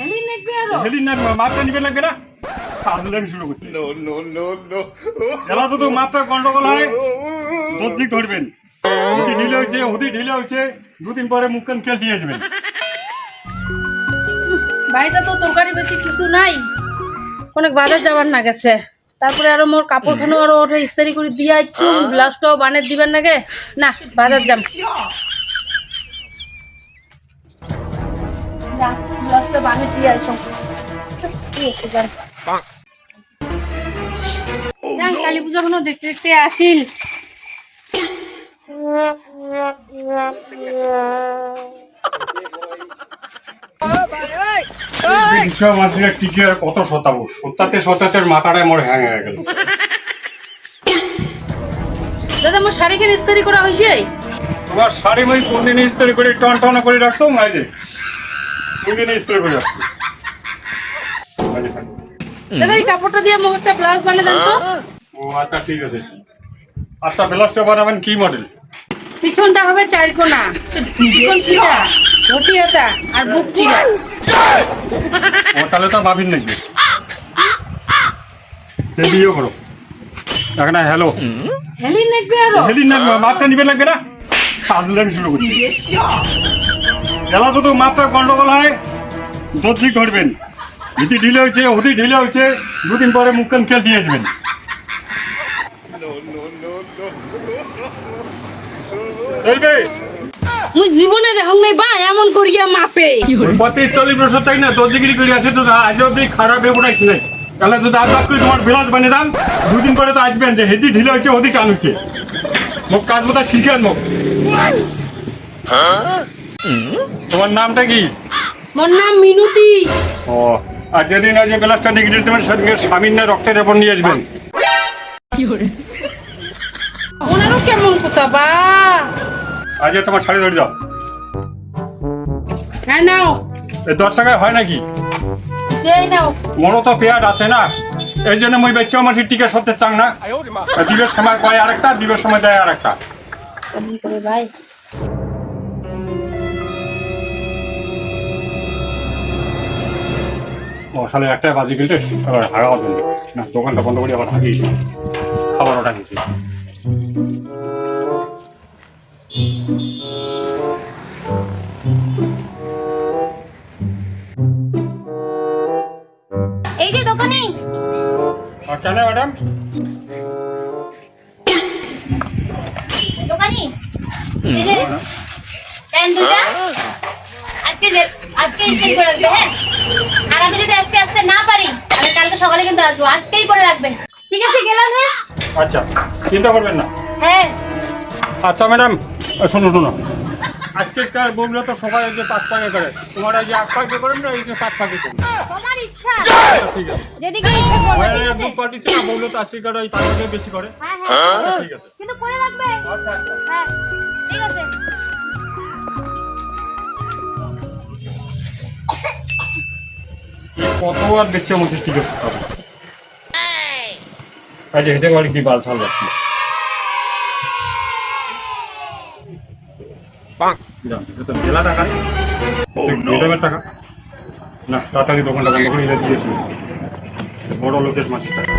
হেলি নেকবে আরও? হেলির না মাপটা নিবে লাগবে না? ফাজলামি শুরু করছে। No, no, no, no. এলা যদি মাপটা গন্ডগোল হয়। দর্জি ধরবেন। যদি ঢিলে হয়েছে হুদি ঢিলে হয়েছে। দুদিন পরে মুখখান খেল দিয়ে যাবেন বাড়িতে তো তরকারি বেশি কিছু নাই। অনেক বাজার যাবার না গেছে। তারপরে আরও মোর কাপড়খানো আরও ইস্তারি করে দিয়া একটু ব্লাউজটাও বানের দিবেন নাগে না বাজার যাম ব্লাউজটা বানের দিয়ে আইসম যান কালী পুজো কোনো দেখতে দেখতে আসিল। কত শতাবো? সত্যাতে সত্যাতের মাথাটায় মোর হ্যাং হয়ে গেল। দাদা আমার শাড়িখান ইস্তারি করা হয়েছে তোমার শাড়ি মই কোনদিন ইস্ত্রি করে টন টন করে রাখছো? মাঝে। কোনদিন ইস্ত্রি করে দাদা এই কাপড়টা দিয়ে একটা ব্লাউজ বানিয়ে দেন তো। ও আচ্ছা ঠিক আছে। আচ্ছা ব্লাউজটা বানাবেন কি মডেল পিছনটা হবে চার কোনা। পিছন চিরা ঘটি আর বুক চিরা। ও তাহলে তো ভাবিন নাকি বিয়ে করো। এখন হ্যালো হেলি নেকবে আরও? হেলির না মাপটা নিবে লাগবে না? ফাজলামি শুরু করছে। এলা যদি মাপটা গন্ডগোল হয় দর্জি ধরবেন যদি ঢিলে হয়েছে হুদি ঢিলে হয়েছে দুদিন পরে মুখখান খেল দিয়ে no. চলবে। মুই জীবনে দেখুন নাই বা এমন করিয়া মাপে। প্রতি চল্লিশ বছর তাই না দর্জিগিরি করে আছে তো আজ অব্দি খারাপ বেপড়াইছি নাই। তাহলে যদি আজ করে তোমার বিলাস বানিয়ে দাম দুদিন পরে তো আসবেন যে হেদি ঢিলে হয়েছে ওদি কান হচ্ছে মুখ কাজ বোধা শিখেন মুখ তোমার নামটা কি? মোর নাম মিনুতি। ও আর যেদিন যে গ্লাসটা ডিগ্রি দেবেন সেদিনকে স্বামীর না রক্তের রেপন নিয়ে আসবেন। ওনারও কেমন কথা বা? আজ তোমার শাড়ি ধরে যাও হ্যাঁ নাও। এই দশ টাকায় হয় নাকি? এই নাও। মরো তো পেয়ার আছে না। এই জন্য মই বেচে আমার টিকা সত্যি চাং না। দিবের সময় কয় আরেকটা দিবের সময় দেয় আরেকটা। ভাই। ও সালে একটা বাজে গেলে আবার হাগা বন্ধ না। দোকানটা বন্ধ করে আবার হাগিয়ে খাবার ওটা খেয়েছি এই যে দোকানে। কেন ম্যাডাম? দোকানি। এই যে। প্যান দুটা। আজকে আজকে ইস্ত্রি করে রাখবে হ্যাঁ? আর আমি যদি আজকে আসতে না পারি আমি কালকে সকালে কিন্তু আসব। আজকেই করে রাখবেন। ঠিক আছে গেলাম হ্যাঁ? আচ্ছা চিন্তা করবেন না। হ্যাঁ। আচ্ছা ম্যাডাম শোনো শোনো। আজকেকার বউরা তো সবাই যে পাঁচ পাকে করে। তোমার এই যে আট পাকে করেন না এই যে পাঁচ পাকে করেন তোমার ইচ্ছা। আচ্ছা, ঠিক আছে। যেদিকে ইচ্ছা করবে ঠিক আছে। গ্রুপ পার্টি ছিল বউরা তো আজকেকার ওই পাঁচ পাকে বেশি করে। হ্যাঁ হ্যাঁ। আচ্ছা, ঠিক আছে। কিন্তু করে রাখবে? আচ্ছা আচ্ছা। হ্যাঁ ঠিক আছে। কত আর দেখছি আমাকে ঠিক আছে আচ্ছা হেঁটে করে কি বাল ছাল যাচ্ছিল জেলা টাকা। না তাড়াতাড়ি দোকানটা বন্ধ করে দিয়েছি। বড় লোকের মাসের টাকা।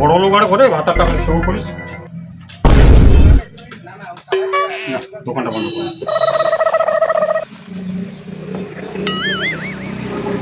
বড় লোক আর করে ভাতার টাকা সেও করিস? দোকানটা বন্ধ কর।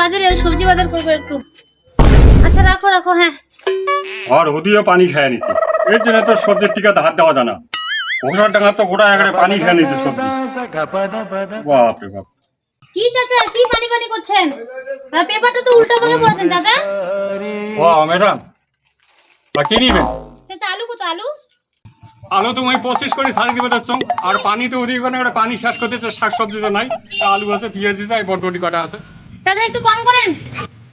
বাজারে বাজারে সবজি বাজার করব একটু। আচ্ছা রাখো রাখো হ্যাঁ। আর ওদিও পানি খেয়ে নিছি। এর জন্য তো সবজির টিকাতে হাত দেওয়া জানা ঘোষার ডাঙা তো গোটা এখানে পানি খেয়ে নিছে সবজি। বাপরে বাপ। কি চাচা কি পানি পানি করছেন? পেপারটা তো উল্টো ভাবে পড়েছেন চাচা। ও ম্যাডাম বা কি নিবেন? চাচা আলু কত আলু? আলু তুমি পঁচিশ করে ছাড়ি দিবে দেখছ আর পানি তো ওদিকে পানি শেষ করতেছে শাক সবজি তো নাই। আলু আছে পেঁয়াজ আছে এই বটবটি কটা আছে। দাদা একটু কম করেন।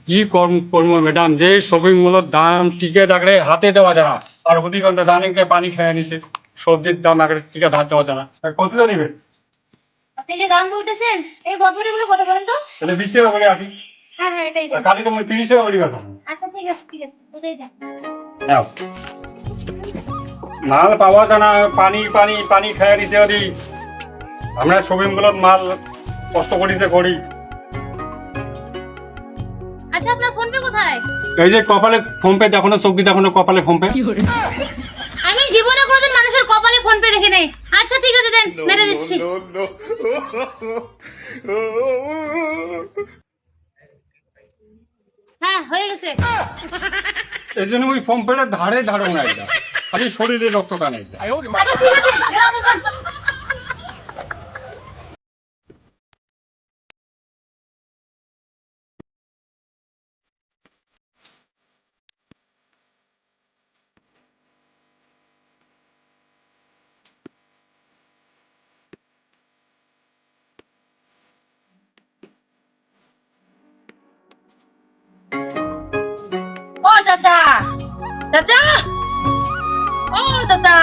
কি কর্ম করব ম্যাডাম যে শপিং মলের দাম টিকে থাকলে হাতে দেওয়া যায় না। আর অধিকাংশ দানিকে পানি খেয়ে নিছে। সবজির দাম আগে টিকে ধার দেওয়া যায় না। তা কত নিবে আপনি যে দাম বলতেছেন এই গুলো কত বলেন তো? তাহলে বিশ টাকা করে হ্যাঁ হ্যাঁ এটাই কালি তো তিরিশ টাকা করে আচ্ছা ঠিক আছে ঠিক আছে ওটাই দেন। মাল পাওয়া যায় না পানি পানি পানি খেয়ে নিতে ওদি আমরা শপিং মলের মাল কষ্ট করিতে করি। আচ্ছা আপনার ফোন পে কোথায়? এই যে কপালে ফোন পে দেখো না চোখি দেখো না কপালে ফোন পে। আমি জীবনে কোনোদিন মানুষের কপালে ফোন পে দেখি নাই আচ্ছা ঠিক আছে দেন মেরে দিচ্ছি. হ্যাঁ হয়ে গেছে। এই জন্য ওই ফোন পেটা ধারে ধারো না এটা। খালি শরীরে রক্ত টানে এটা চাচা। চাচা! ও চাচা!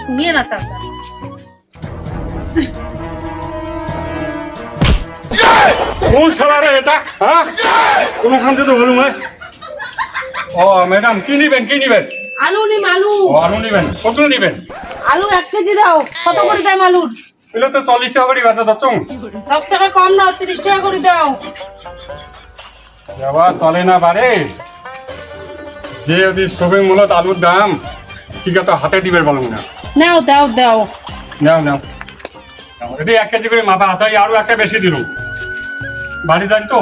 শুনিয়ে না চাচা। কোন এটা হ্যাঁ? কোনখান থেকে বলুন ও ম্যাডাম কি নিবেন কি নিবেন? আলু নিম আলু। ও আলু নিবেন কত নিবেন? আলু এক কেজি দাও কত করে দাম আলুর? এগুলো তো চল্লিশ টাকা করে যাচ্ছ দশ টাকা কম নাও তিরিশ টাকা করে দাও। বাবা চলে না পারে যে যদি শপিং মূলত আলুর দাম ঠিক আছে হাতে দিবে বলুন না। নাও দাও দাও। নাও নাও। যদি এক কেজি করে মাপা আচাই আরও একটা বেশি দিল বাড়ি যান তো।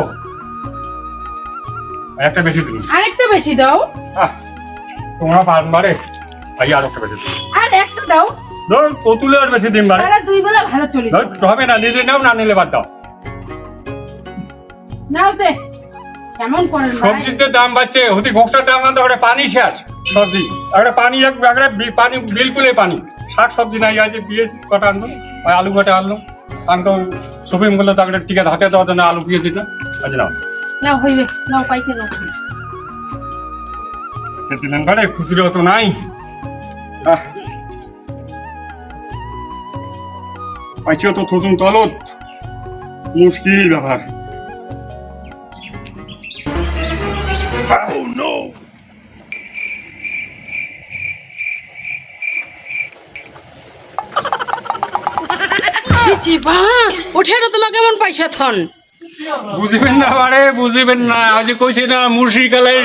একটা বেশি দিল আরেকটা বেশি দাও। তোমরা পান বারে। আই আর একটা বেশি দিল আর একটা দাও। ধর কতুলে আর বেশি দিন তারা দুই বেলা ভালো চলে হবে না নিলে নাও না নিলে বাদ দাও। নাও দে। কেমন করেন যে দাম বাড়ছে হতে ঘোষটার দাম না ওটা পানি শেষ সবজি। একটা পানি এক একটা পানি বিলকুলে পানি। শাক সবজি নাই আছে পিঁয়াজ কটা আনলো ওই আলু কটা আনলো। আমি তো শপিং করলে তো একটা টিকিট হাতে দেওয়া জন্য আলু পিঁয়াজ দিতাম আচ্ছা নাও নাও হইবে। নাও পাইছে নাও। খুচরো তো নাই। পাইছে তো থুতুন তলত মুশকিল ব্যাপার। Oh no! কেমন পয়সা থন। বুঝিবেন না বারে বুঝিবেন না। আজ কইছে না মুর্শিকালের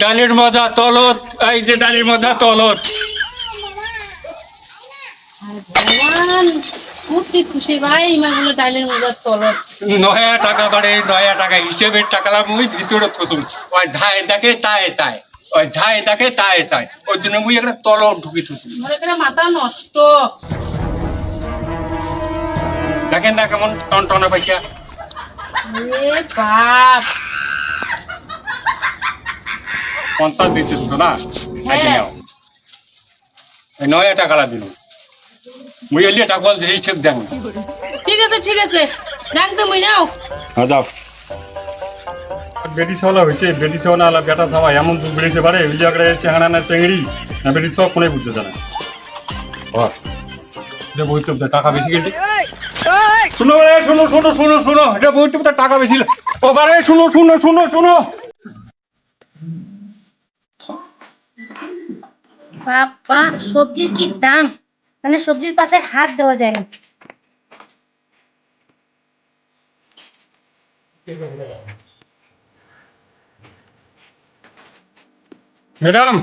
ডালের মজা তলত এই যে ডালের মজা তলত। ভগবান! খুব খুশি ভাই ইমানগুলো ডাইলের মজার তলত নয়া টাকা বাড়ে নয়া টাকা হিসেবের টাকা মুই ভিতরে ওই দেখে তাই ওই দেখে তাই ওই জন্য মুই একটা ঢুকি মাথা নষ্ট। দেখেন না কেমন টন টনে পাইছা এ বাপ। পঞ্চাশ দিয়েছিস তো না? হ্যাঁ। নয়া টাকাটা দিল মুই এলিয়ে টাকা এই চেক দেন ঠিক আছে ঠিক আছে। জানতে মুই নাও। হ্যাঁ যাও। বেটি ছাওয়ালা হয়েছে বেটি ছাওয়ালা আলা বেটা ছাওয়া এমন দুধ বেড়েছে পারে ইলিয়া করে চেহারা না চেংড়ি না বেটি ছাওয়া কোনে বুঝতে জানে এটা বই তো টাকা বেশি গেলে শুনো রে শুনো শুনো শুনো শুনো এটা বই তো টাকা বেশি ও বারে শুনো শুনো শুনো শুনো। বাবা সবজির কি দাম? মানে সবজির পাশে হাত দেওয়া যায় না। ম্যাডাম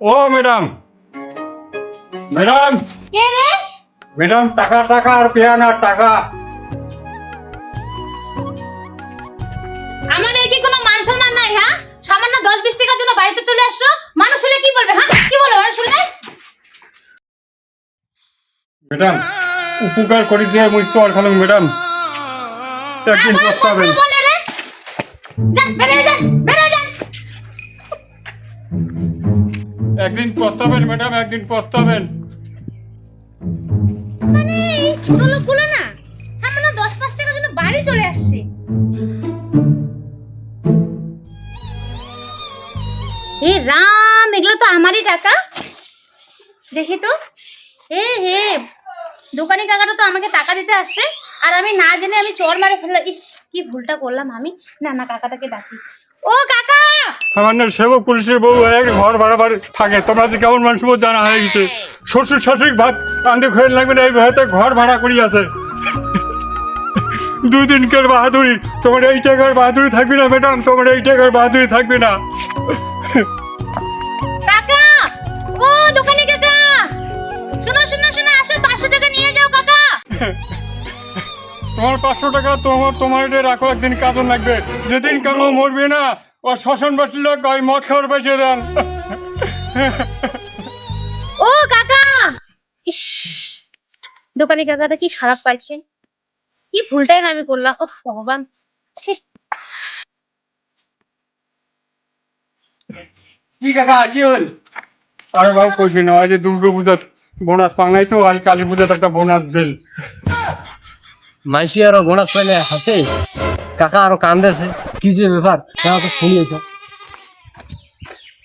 ও ম্যাডাম। ম্যাডাম। কে রে? ম্যাডাম টাকা টাকা আর পেয়ানা টাকা। ম্যাডাম উপকার করি দিয়ে মুই তো আর খালাম ম্যাডাম। একদিন কষ্ট একদিন পস্তাবেন ম্যাডাম একদিন পস্তাবেন মানে ছোট লোকগুলো না সামান্য দশ পাঁচ টাকার জন্য বাড়ি চলে আসছে। এ রাম এগুলো তো আমারই টাকা। দেখি তো। হে হে দোকানি কাকাটা তো আমাকে টাকা দিতে আসছে আর আমি না জেনে আমি চোর মারে ফেললাম। ইস কি ভুলটা করলাম আমি? না না কাকাটাকে ডাকি। ও কাকা! সামান্য সেবক পুলিশের বউ এক ঘর ভাড়া ভাড়া থাকে। তোমরা যে কেমন মানুষ বোধ জানা হয়ে গেছে। শ্বশুর শাশুড়ি ভাত আনতে খয়ের লাগবে না এই ভয়তে ঘর ভাড়া করি আছে। দুই দিনকার বাহাদুরি তোমার এই টাকার বাহাদুরি থাকবে না ম্যাডাম? তোমার এই টাকার বাহাদুরি থাকবে না। তোমার পাঁচশো টাকা তোমার তোমার এটা রাখো একদিন কাজন লাগবে। যেদিন কালো মরবে না ও শ্মশান বাসির লোক ওই মদ খাওয়ার বেঁচে দেন। ও কাকা! ইস দোকানি কাকাটা কি খারাপ পাইছে? কি ভুলটাই না আমি করলাম ও ভগবান। কি কাকা কি হল? আরে ভাই কইছি না আজ দুর্গা পূজার বোনাস পাঙাই তো আজ কালী পূজাতে একটা বোনাস দিল মাইসি আরও গোড়া পাইলে হাসে কাকা আরও কান্দেছে। কি যে ব্যাপার? তো শুনিয়েছে